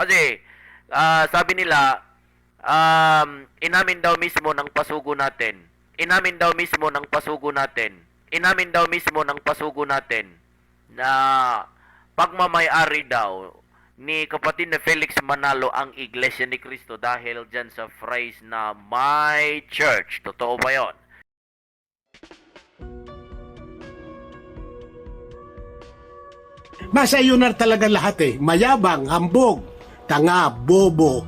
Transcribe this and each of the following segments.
Kasi ah, sabi nila um, inamin daw mismo ng pasugo natin. Inamin daw mismo ng pasugo natin. Inamin daw mismo ng pasugo natin na pagmamayari daw ni kapatid na Felix Manalo ang Iglesia ni Cristo dahil dyan sa phrase na My Church. Totoo ba yon? Nasa iyo na talaga lahat eh. Mayabang, hambog, tanga, bobo.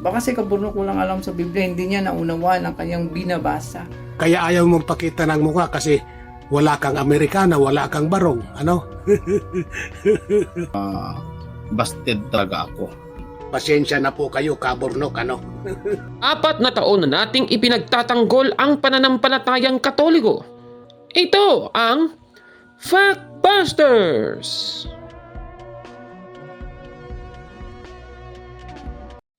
Baka si Kabunok walang alam sa Biblia, hindi niya naunawaan ang kanyang binabasa. Kaya ayaw mong pakita ng mukha kasi wala kang Amerikana, wala kang barong. Ano? Busted talaga ako. Pasensya na po kayo, kaburnok, ano? Apat na taon na nating ipinagtatanggol ang pananampalatayang katoliko. Ito ang Factbusters!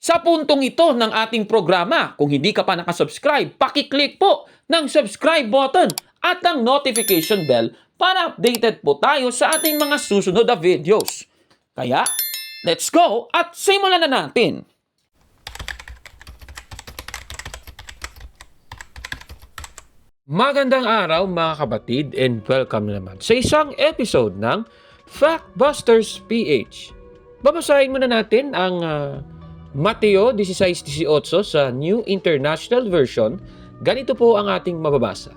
Sa puntong ito ng ating programa, kung hindi ka pa nakasubscribe, pakiclick po ng subscribe button at ang notification bell para updated po tayo sa ating mga susunod na videos. Kaya, let's go at simulan na natin! Magandang araw mga kabatid and welcome naman sa isang episode ng Factbusters PH. Babasahin muna natin ang ah, Mateo 16.18 sa New International Version. Ganito po ang ating mababasa.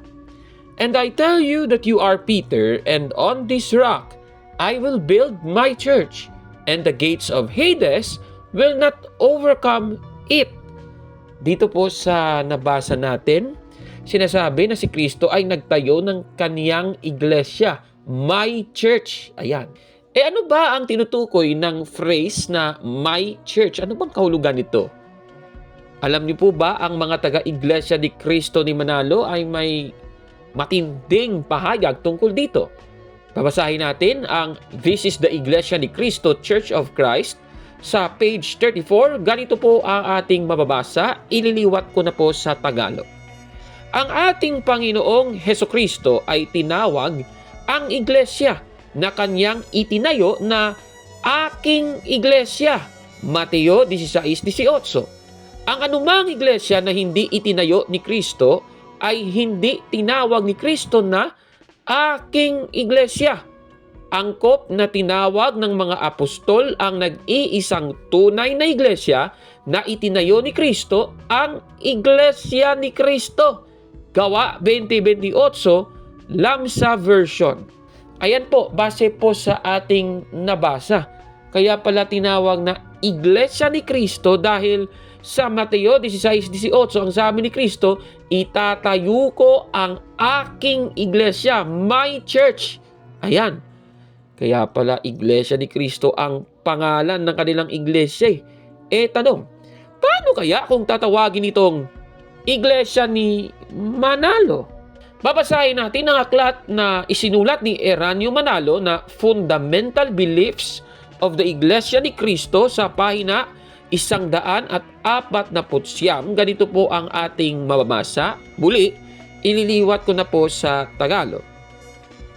And I tell you that you are Peter, and on this rock I will build my church, and the gates of Hades will not overcome it. Dito po sa nabasa natin, sinasabi na si Kristo ay nagtayo ng kaniyang iglesia, my church. Ayan. E ano ba ang tinutukoy ng phrase na my church? Ano bang kahulugan nito? Alam niyo po ba ang mga taga-iglesia ni Kristo ni Manalo ay may matinding pahayag tungkol dito? Babasahin natin ang This is the Iglesia ni Cristo Church of Christ sa page 34. Ganito po ang ating mababasa. Ililiwat ko na po sa Tagalog. Ang ating Panginoong Heso Kristo ay tinawag ang iglesia na kanyang itinayo na aking iglesia. Mateo 16.18 Ang anumang iglesia na hindi itinayo ni Kristo ay hindi tinawag ni Kristo na aking iglesia. Angkop na tinawag ng mga apostol ang nag-iisang tunay na iglesia na itinayo ni Kristo ang iglesia ni Kristo. Gawa 2028, Lamsa version. Ayan po, base po sa ating nabasa. Kaya pala tinawag na Iglesia ni Kristo dahil sa Mateo 16.18 ang sabi ni Kristo, itatayo ko ang aking iglesia, my church. Ayan. Kaya pala Iglesia ni Kristo ang pangalan ng kanilang iglesia. Eh, eh tanong, paano kaya kung tatawagin itong Iglesia ni Manalo? Babasahin natin ang aklat na isinulat ni Eranio Manalo na Fundamental Beliefs of the Iglesia ni Cristo sa pahina isang daan at apat na putsyam. Ganito po ang ating mababasa. Muli, ililiwat ko na po sa Tagalog.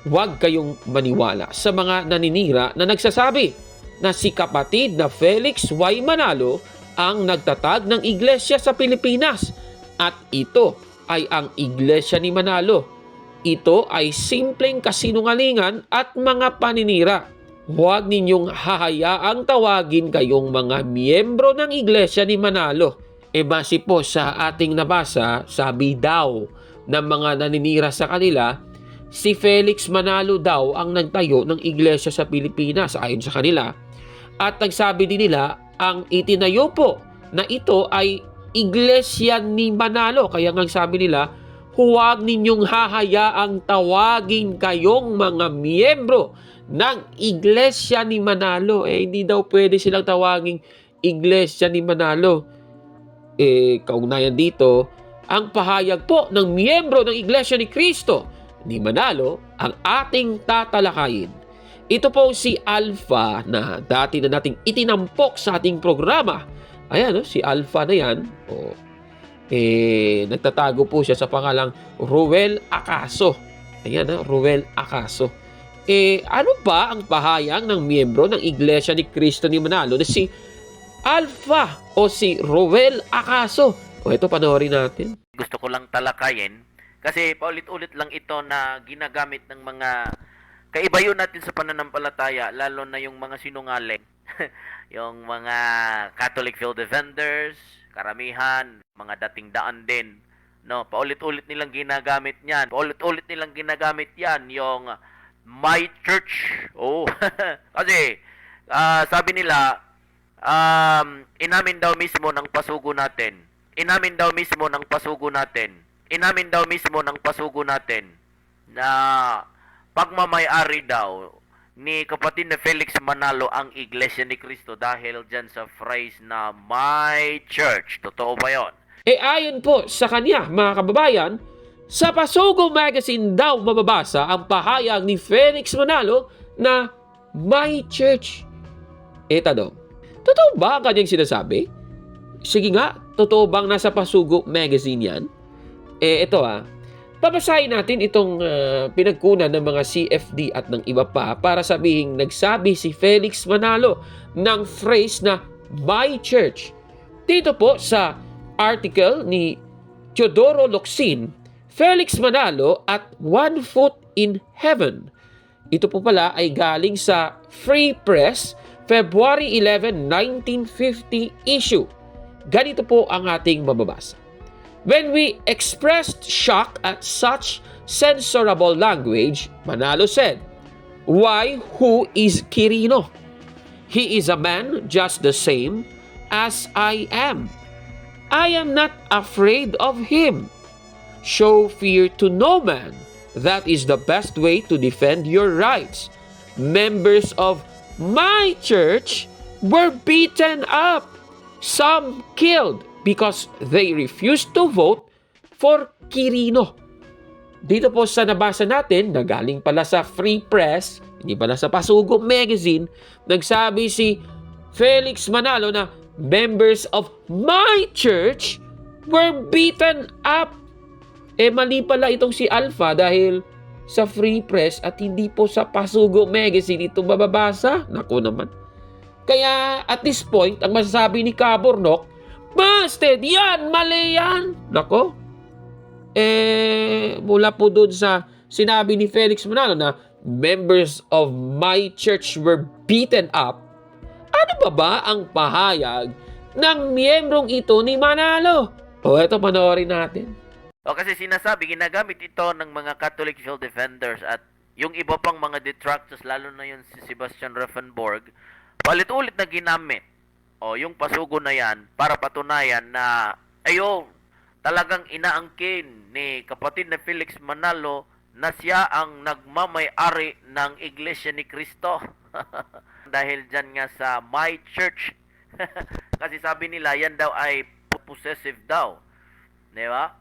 Huwag kayong maniwala sa mga naninira na nagsasabi na si kapatid na Felix Y. Manalo ang nagtatag ng iglesia sa Pilipinas at ito ay ang iglesia ni Manalo. Ito ay simpleng kasinungalingan at mga paninira. Huwag ninyong hahayaang tawagin kayong mga miyembro ng iglesia ni Manalo. E base po sa ating nabasa, sabi daw ng mga naninira sa kanila, si Felix Manalo daw ang nagtayo ng iglesia sa Pilipinas ayon sa kanila. At nagsabi din nila, ang itinayo po na ito ay iglesia ni Manalo. Kaya nga sabi nila, huwag ninyong hahayaang tawagin kayong mga miyembro ng iglesia ni Manalo. Eh, hindi daw pwede silang tawaging iglesia ni Manalo. Eh, kaugnayan dito, ang pahayag po ng miyembro ng iglesia ni Kristo ni Manalo ang ating tatalakayin. Ito po si Alpha na dati na nating itinampok sa ating programa. Ayan, no? si Alpha na yan. O, eh, nagtatago po siya sa pangalang Ruel Acaso. Ayan, no? Ruel Acaso. Eh, ano ba ang pahayag ng miyembro ng Iglesia ni Cristo ni Manalo na si Alpha o si Roel Acaso? O ito, panoorin natin. gusto ko lang talakayin kasi paulit-ulit lang ito na ginagamit ng mga kaibayo natin sa pananampalataya lalo na yung mga sinungaling yung mga Catholic field defenders karamihan mga dating daan din no? Paulit-ulit nilang ginagamit niyan paulit-ulit nilang ginagamit yan yung my church. Oh kasi ah, sabi nila um, inamin daw mismo ng pasugo natin. Inamin daw mismo ng pasugo natin, inamin daw mismo ng pasugo natin na pagmamayari daw ni kapatid na Felix Manalo ang Iglesia ni Cristo dahil dyan sa phrase na My Church. Totoo ba yon? Eh ayon po sa kanya, mga kababayan, sa Pasugo Magazine daw mababasa ang pahayag ni Felix Manalo na My Church. Eh tanong, totoo ba ang kanyang sinasabi? Sige nga, totoo bang nasa Pasugo Magazine yan? Eh ito ah, babasahin natin itong ah, pinagkunan ng mga CFD at ng iba pa para sabihin nagsabi si Felix Manalo ng phrase na My Church. Dito po sa article ni Teodoro Locsin, Felix Manalo at One Foot in Heaven. Ito po pala ay galing sa Free Press, February 11, 1950 issue. Ganito po ang ating mababasa. When we expressed shock at such censorable language, Manalo said, Why, who is Kirino? He is a man just the same as I am. I am not afraid of him. Show fear to no man. That is the best way to defend your rights. Members of my church were beaten up, some killed because they refused to vote for Quirino. Dito po sa nabasa natin, na galing pala sa Free Press, hindi pala sa Pasugo Magazine, nagsabi si Felix Manalo na members of my church were beaten up. Eh mali pala itong si Alpha dahil sa Free Press at hindi po sa Pasugo Magazine ito mababasa. Naku naman. Kaya at this point, ang masasabi ni Cabornok, Busted! Yan! Mali yan! Nako. Eh, mula po doon sa sinabi ni Felix Manalo na members of my church were beaten up, ano ba ba ang pahayag ng miyembrong ito ni Manalo? O eto, panoorin natin. O kasi sinasabi, ginagamit ito ng mga Catholic field defenders at yung iba pang mga detractors, lalo na yun si Sebastian Raffenborg, palit-ulit na ginamit. O yung pasugo na yan para patunayan na ayo talagang inaangkin ni kapatid na Felix Manalo na siya ang nagmamay-ari ng Iglesia ni Cristo. Dahil dyan nga sa My Church. Kasi sabi nila, yan daw ay possessive daw. Di ba?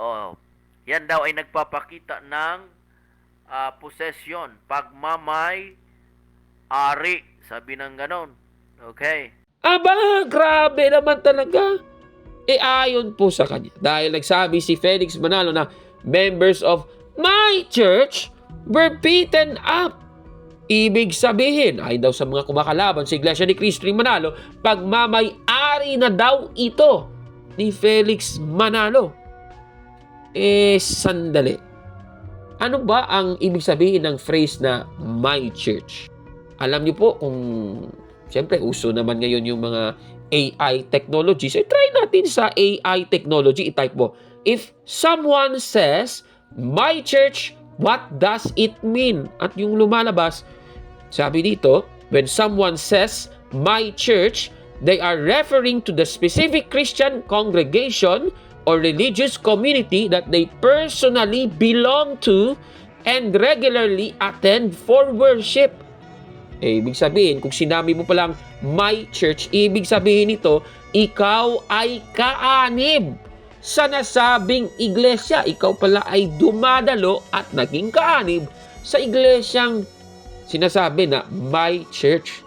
Oh, yan daw ay nagpapakita ng ah, possession, pagmamay ari, sabi ng ganon. Okay. Aba, grabe naman talaga. E ayon po sa kanya, dahil nagsabi si Felix Manalo na members of my church were beaten up. Ibig sabihin, ay daw sa mga kumakalaban sa Iglesia ni Cristo Manalo, pagmamay-ari na daw ito ni Felix Manalo. Eh, sandali. Ano ba ang ibig sabihin ng phrase na my church? Alam niyo po kung Siyempre, uso naman ngayon yung mga AI technologies. Eh, try natin sa AI technology. I-type mo, if someone says, my church, what does it mean? At yung lumalabas, sabi dito, when someone says, my church, they are referring to the specific Christian congregation or religious community that they personally belong to and regularly attend for worship. Eh, ibig sabihin, kung sinabi mo palang my church, ibig sabihin nito, ikaw ay kaanib sa nasabing iglesia. Ikaw pala ay dumadalo at naging kaanib sa iglesyang sinasabi na my church.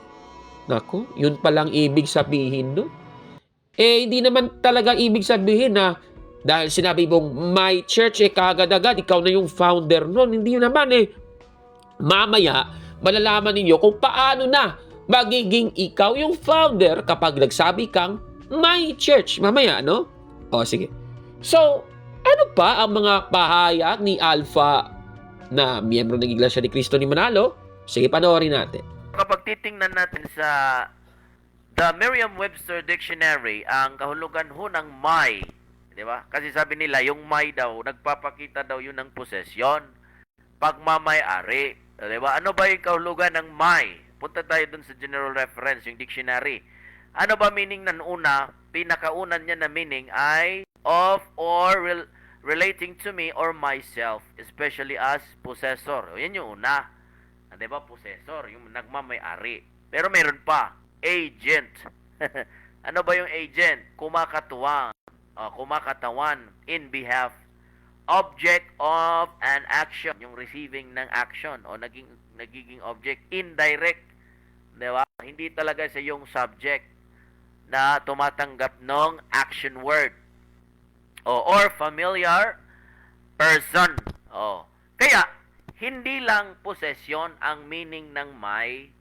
Nako, yun palang ibig sabihin no? Eh, hindi naman talaga ibig sabihin na dahil sinabi mong my church, eh kagad-agad, ikaw na yung founder nun. Hindi yun naman eh. mamaya malalaman ninyo kung paano na magiging ikaw yung founder kapag nagsabi kang my church. Mamaya, no? O, sige. So, ano pa ang mga pahayag ni Alpha na miyembro ng Iglesia ni Cristo ni Manalo? Sige, panoorin natin. Kapag titingnan natin sa the Merriam-Webster Dictionary, ang kahulugan ho ng may, di ba? Kasi sabi nila, yung may daw, nagpapakita daw yun ng posesyon, pagmamay-ari. Di ba? Ano ba yung kahulugan ng may? Punta tayo dun sa general reference, yung dictionary. Ano ba meaning ng una? Pinakaunan niya na meaning ay of or rel- relating to me or myself, especially as possessor. O, yan yung una. Ah, 'di ba? Possessor, yung nagmamay-ari. Pero meron pa, agent. ano ba yung agent? Kumakatuwang, ah, kumakatawan in behalf object of an action, yung receiving ng action o naging nagiging object indirect, 'di ba? Hindi talaga siya yung subject na tumatanggap ng action word o or familiar person. Oh. Kaya hindi lang possession ang meaning ng may.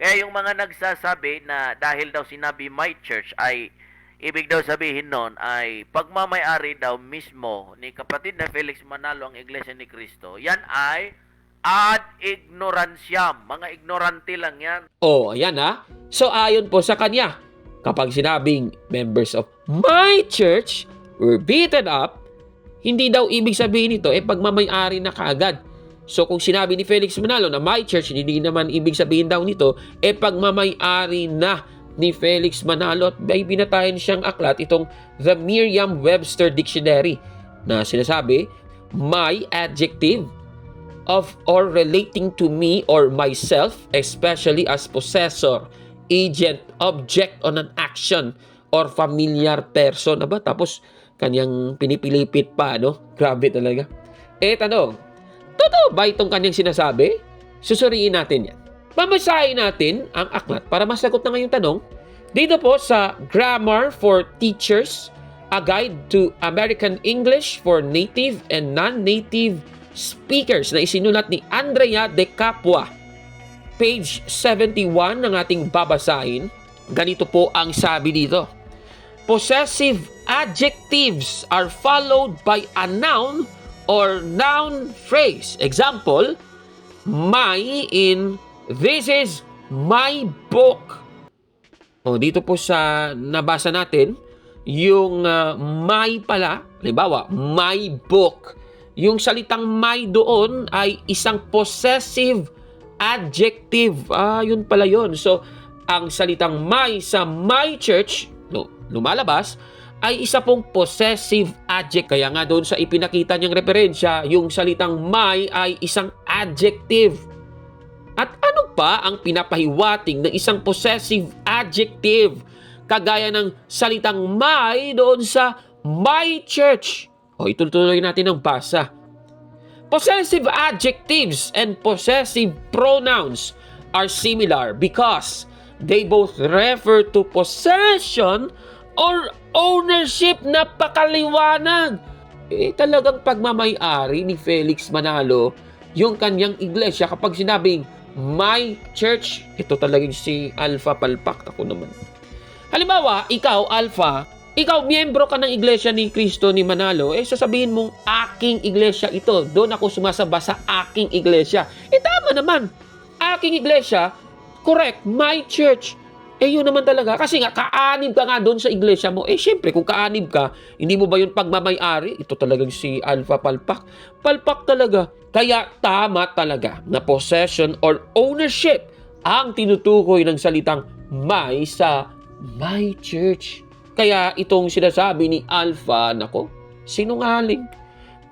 Kaya yung mga nagsasabi na dahil daw sinabi my church ay ibig daw sabihin nun ay pagmamayari daw mismo ni kapatid na Felix Manalo ang Iglesia ni Cristo. Yan ay ad ignorantiam. Mga ignorante lang yan. Oh, ayan ha. So ayon po sa kanya, kapag sinabing members of my church were beaten up, hindi daw ibig sabihin nito eh pagmamayari na kaagad. So kung sinabi ni Felix Manalo na my church, hindi naman ibig sabihin daw nito eh pagmamayari na ni Felix Manalo at may binatayan siyang aklat itong The Merriam-Webster Dictionary na sinasabi, my adjective of or relating to me or myself, especially as possessor, agent, object on an action, or familiar person. Aba, tapos kanyang pinipilipit pa, no? Grabe talaga. Eh, tanong, totoo ba itong kanyang sinasabi? Susuriin natin yan. Mamasahin natin ang aklat para masagot na ngayong tanong dito po sa Grammar for Teachers, a guide to American English for native and non-native speakers na isinulat ni Andrea De Capua. Page 71 ng ating babasahin. Ganito po ang sabi dito. Possessive adjectives are followed by a noun or noun phrase. Example, my in this is my book. O dito po sa nabasa natin, yung uh, my pala, halimbawa, my book. Yung salitang my doon ay isang possessive adjective. Ah, yun pala yun. So, ang salitang my sa my church, no, lumalabas, ay isa pong possessive adjective. Kaya nga doon sa ipinakita niyang referensya, yung salitang my ay isang adjective. At ano pa ang pinapahiwating ng isang possessive adjective kagaya ng salitang my doon sa my church? O itutuloy natin ang basa. Possessive adjectives and possessive pronouns are similar because they both refer to possession or ownership na pakaliwanag. Eh talagang pagmamayari ni Felix Manalo yung kanyang iglesia kapag sinabing my church. Ito talagang si Alpha Palpak. Ako naman. Halimbawa, ikaw, Alpha, ikaw, miyembro ka ng iglesia ni Kristo ni Manalo, eh sasabihin mong aking iglesia ito. Doon ako sumasamba sa aking iglesia. Eh tama naman. Aking iglesia, correct, my church. Eh yun naman talaga. Kasi nga, kaanib ka nga doon sa iglesia mo. Eh syempre, kung kaanib ka, hindi mo ba yun pagmamayari? Ito talagang si Alpha Palpak. Palpak talaga. Kaya tama talaga na possession or ownership ang tinutukoy ng salitang my sa my church. Kaya itong sinasabi ni Alpha, nako, sinungaling.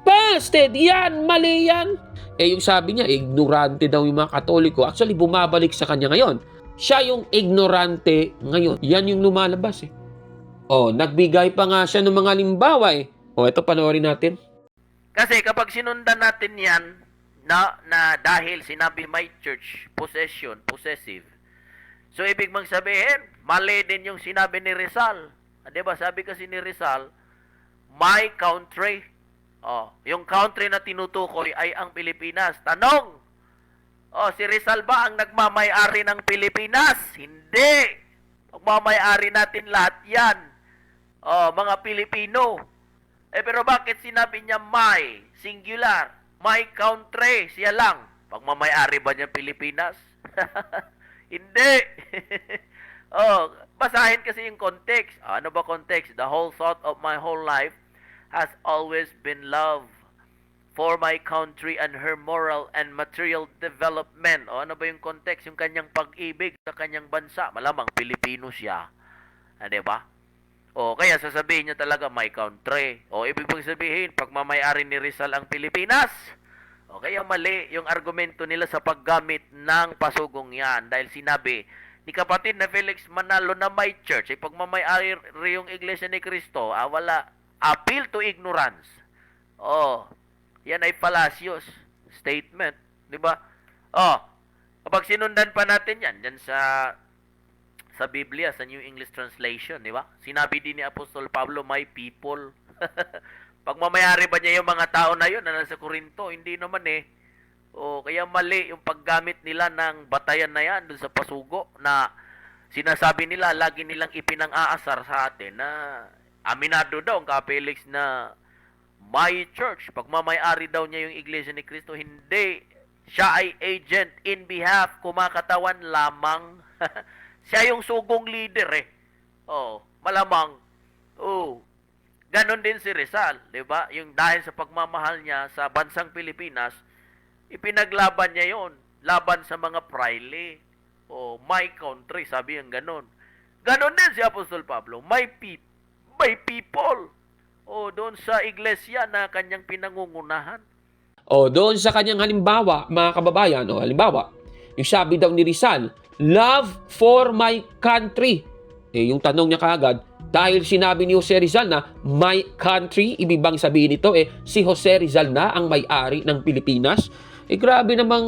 Busted! Yan! Mali yan! Eh yung sabi niya, ignorante daw yung mga katoliko. Actually, bumabalik sa kanya ngayon. Siya yung ignorante ngayon. Yan yung lumalabas eh. Oh, nagbigay pa nga siya ng mga limbawa eh. Oh, ito panoorin natin. Kasi kapag sinundan natin yan, na, na dahil sinabi my church, possession, possessive, so ibig mong sabihin, mali din yung sinabi ni Rizal. Ah, Di ba? Sabi kasi ni Rizal, my country. Oh, yung country na tinutukoy ay ang Pilipinas. Tanong, Oh, si Rizal ba ang nagmamay-ari ng Pilipinas? Hindi. Magmamay-ari natin lahat yan. Oh, mga Pilipino. Eh, pero bakit sinabi niya my, singular, my country, siya lang? Pagmamay-ari ba niya Pilipinas? Hindi. oh, basahin kasi yung context. Ano ba context? The whole thought of my whole life has always been love for my country and her moral and material development. O ano ba yung context? Yung kanyang pag-ibig sa kanyang bansa. Malamang Pilipino siya. Ah, di ba? O kaya sasabihin niya talaga my country. O ibig pong sabihin, pagmamayari ni Rizal ang Pilipinas. O kaya mali yung argumento nila sa paggamit ng pasugong yan. Dahil sinabi ni kapatid na Felix Manalo na may church, ay pagmamayari yung Iglesia ni Cristo, ah, wala appeal to ignorance. Oh, yan ay fallacious statement, 'di ba? Oh, kapag sinundan pa natin 'yan diyan sa sa Biblia sa New English Translation, 'di ba? Sinabi din ni Apostol Pablo, "My people." Pagmamayari ba niya yung mga tao na yun na nasa Korinto? Hindi naman eh. O kaya mali yung paggamit nila ng batayan na yan dun sa pasugo na sinasabi nila lagi nilang ipinang-aasar sa atin na aminado daw ang Kapelix na my church, pagmamayari daw niya yung iglesia ni Kristo, hindi. Siya ay agent in behalf, kumakatawan lamang. Siya yung sugong leader eh. Oh, malamang. Oh. Ganon din si Rizal, 'di ba? Yung dahil sa pagmamahal niya sa bansang Pilipinas, ipinaglaban niya 'yon laban sa mga praile. Oh, my country, sabi yung ganon. Ganon din si Apostol Pablo, my people, my people. Oh, doon sa iglesia na kanyang pinangungunahan. O doon sa kanyang halimbawa, mga kababayan, o halimbawa, yung sabi daw ni Rizal, love for my country. Eh, yung tanong niya kaagad, dahil sinabi ni Jose Rizal na my country, ibig bang sabihin nito, eh, si Jose Rizal na ang may-ari ng Pilipinas? Eh, grabe namang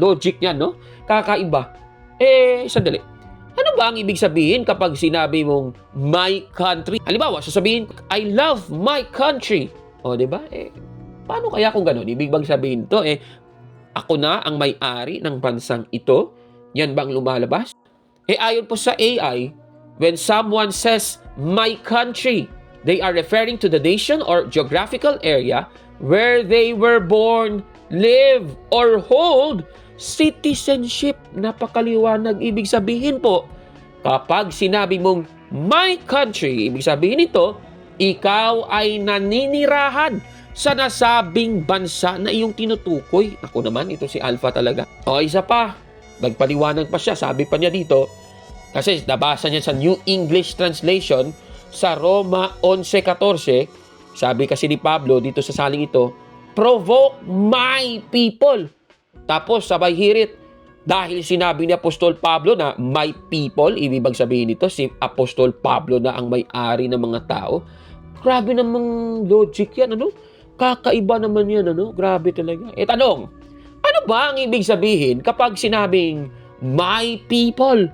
logic niya, no? Kakaiba. Eh, sandali. Ano ba ang ibig sabihin kapag sinabi mong my country? Halimbawa, sasabihin, I love my country. O, di ba? Eh, paano kaya kung gano'n? Ibig bang sabihin to, eh, ako na ang may-ari ng bansang ito? Yan bang lumalabas? Eh, ayon po sa AI, when someone says, my country, they are referring to the nation or geographical area where they were born, live, or hold citizenship. Napakaliwanag ibig sabihin po. Kapag sinabi mong my country, ibig sabihin nito, ikaw ay naninirahan sa nasabing bansa na iyong tinutukoy. Ako naman, ito si Alpha talaga. O isa pa, nagpaliwanag pa siya, sabi pa niya dito, kasi nabasa niya sa New English Translation sa Roma 11.14, sabi kasi ni Pablo dito sa saling ito, provoke my people. Tapos sabay hirit, dahil sinabi ni Apostol Pablo na my people, ibig sabihin nito, si Apostol Pablo na ang may-ari ng mga tao. Grabe namang logic yan, ano? Kakaiba naman yan, ano? Grabe talaga. Eh, tanong, ano ba ang ibig sabihin kapag sinabing my people?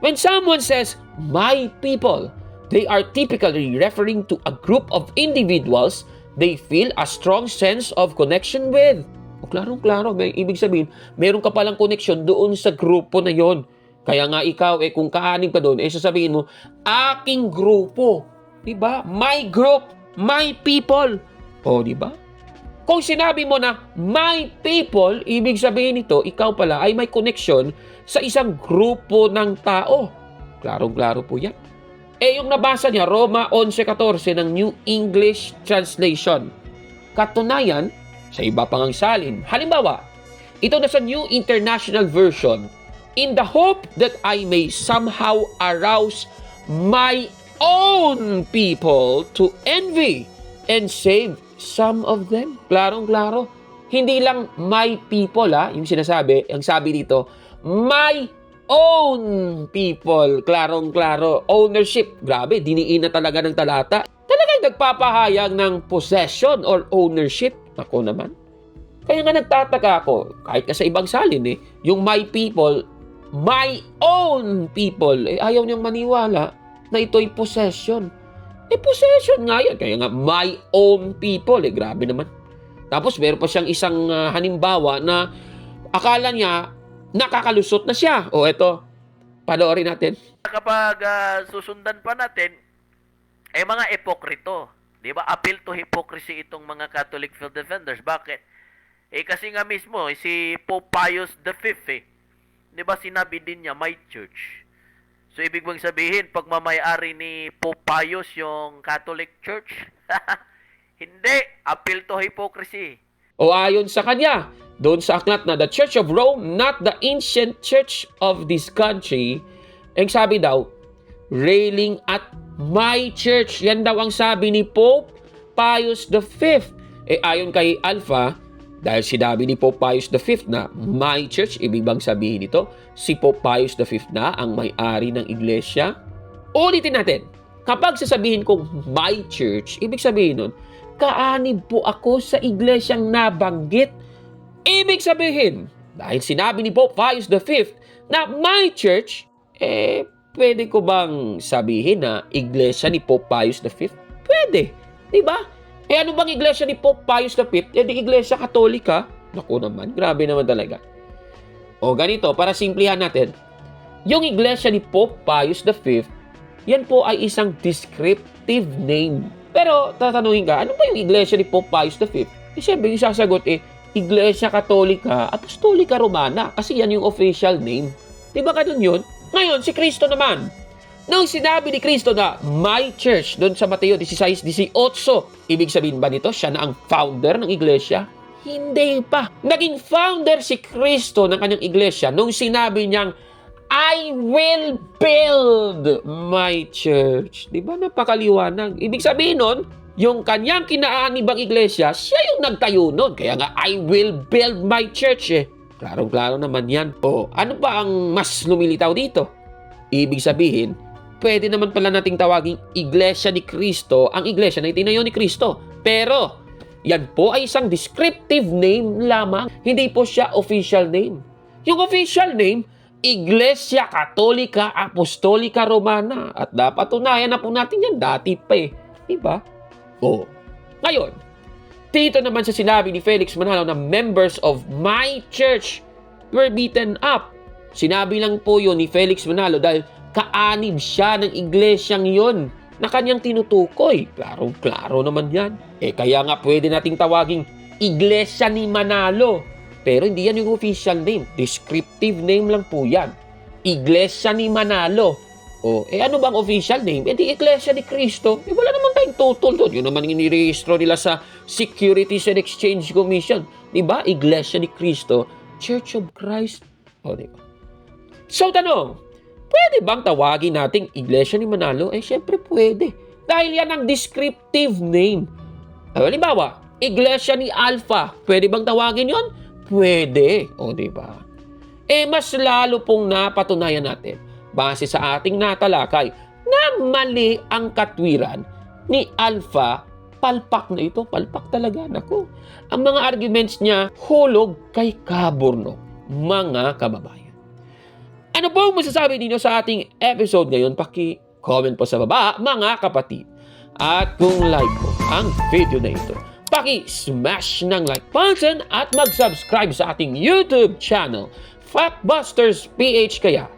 When someone says my people, they are typically referring to a group of individuals they feel a strong sense of connection with. O klarong-klaro, may ibig sabihin, meron ka palang connection doon sa grupo na yon. Kaya nga ikaw, eh, kung kaanin ka doon, eh, sasabihin mo, aking grupo. Diba? My group, my people. O, diba? Kung sinabi mo na my people, ibig sabihin nito, ikaw pala ay may connection sa isang grupo ng tao. Klarong-klaro po yan. Eh, yung nabasa niya, Roma 11.14 ng New English Translation. Katunayan, sa iba pang ang salin. Halimbawa, ito na sa New International Version, in the hope that I may somehow arouse my own people to envy and save some of them. Klarong-klaro. Hindi lang my people, ha, yung sinasabi, ang sabi dito, my own people. Klarong-klaro. Ownership. Grabe, diniin na talaga ng talata. Talagang nagpapahayag ng possession or ownership. Ako naman. Kaya nga nagtataka ako, kahit ka sa ibang salin eh, yung my people, my own people, eh ayaw niyang maniwala na ito'y possession. Eh possession nga yan. Kaya nga my own people, eh grabe naman. Tapos meron pa siyang isang ah, halimbawa na akala niya nakakalusot na siya. O eto, panoorin natin. Kapag ah, susundan pa natin, eh mga epokrito. Di ba? Appeal to hypocrisy itong mga Catholic field defenders. Bakit? Eh kasi nga mismo, eh, si Pope Pius V eh. Di ba sinabi din niya, my church. So ibig bang sabihin, pag mamayari ni Pope Pius yung Catholic Church? Hindi. Appeal to hypocrisy. O ayon sa kanya, doon sa aklat na the Church of Rome, not the ancient church of this country, ang sabi daw, railing at my church. Yan daw ang sabi ni Pope Pius V. Eh ayon kay Alpha, dahil sinabi ni Pope Pius V na my church, ibig bang sabihin nito, si Pope Pius V na ang may-ari ng iglesia? Ulitin natin, kapag sasabihin kong my church, ibig sabihin nun, kaanib po ako sa iglesyang nabanggit. Ibig sabihin, dahil sinabi ni Pope Pius V na my church, eh, pwede ko bang sabihin na iglesia ni Pope Pius V? Pwede. Di ba? Eh, ano bang iglesia ni Pope Pius V? Eh, di iglesia katolika. Naku naman, grabe naman talaga. O ganito, para simplihan natin, yung iglesia ni Pope Pius V, yan po ay isang descriptive name. Pero tatanungin ka, ano ba yung iglesia ni Pope Pius V? Eh, siyempre, yung sasagot eh, Iglesia Katolika, Apostolika Romana, kasi yan yung official name. Di ba ganun yun? Ngayon, si Kristo naman. Nung sinabi ni Kristo na my church doon sa Mateo 16, 18, ibig sabihin ba nito siya na ang founder ng iglesia? Hindi pa. Naging founder si Kristo ng kanyang iglesia nung sinabi niyang I will build my church. Di ba napakaliwanag? Ibig sabihin nun, yung kanyang kinaanibang iglesia, siya yung nagtayo nun. Kaya nga, I will build my church eh. Klarong-klaro naman yan. O, ano ba ang mas lumilitaw dito? Ibig sabihin, pwede naman pala nating tawaging iglesia ni Kristo ang iglesia na itinayo ni Kristo. Pero, yan po ay isang descriptive name lamang. Hindi po siya official name. Yung official name, Iglesia Katolika Apostolika Romana. At dapat tunayan na po natin yan dati pa eh. Diba? O, ngayon, dito naman sa sinabi ni Felix Manalo na members of my church were beaten up. Sinabi lang po yun ni Felix Manalo dahil kaanib siya ng iglesyang yon na kanyang tinutukoy. Klarong-klaro naman yan. Eh kaya nga pwede nating tawaging Iglesia ni Manalo. Pero hindi yan yung official name. Descriptive name lang po yan. Iglesia ni Manalo. O, eh ano bang official name? Eh di Iglesia ni Cristo. Eh wala naman tayong tutol doon. Yun naman inirehistro nila sa Securities and Exchange Commission. Di ba? Iglesia ni Cristo. Church of Christ. O, di ba? So, tanong, pwede bang tawagin nating Iglesia ni Manalo? Eh, syempre pwede. Dahil yan ang descriptive name. Halimbawa, Iglesia ni Alpha. Pwede bang tawagin yon? Pwede. O, di ba? Eh, mas lalo pong napatunayan natin base sa ating natalakay na mali ang katwiran ni Alpha palpak na ito. Palpak talaga. Nako. Ang mga arguments niya hulog kay Kaburno. Mga kababayan. Ano po ang masasabi ninyo sa ating episode ngayon? Paki-comment po sa baba, mga kapatid. At kung like po ang video na ito, paki-smash ng like button at mag-subscribe sa ating YouTube channel, Factbusters PH kaya.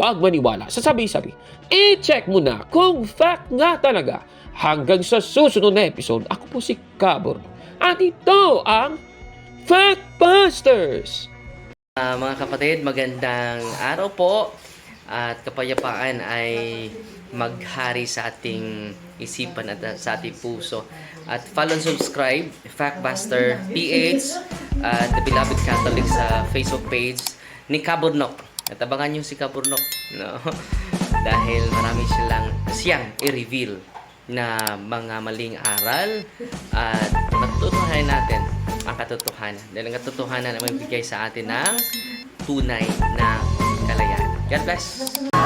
Huwag maniwala sa sabi-sabi. I-check mo na kung fact nga talaga. Hanggang sa susunod na episode, ako po si Kabor. At ito ang Factbusters! Ah, mga kapatid, magandang araw po at kapayapaan ay maghari sa ating isipan at uh, sa ating puso. At follow and subscribe, Factbuster PH at The Beloved Catholic sa Facebook page ni Kaburnok. At abangan nyo si Kaburnok. No? Dahil marami silang siyang i-reveal na mga maling aral at matutuhanan natin ang katotohanan. Dahil ang katotohanan ay magbigay sa atin ng tunay na kalayaan. God bless!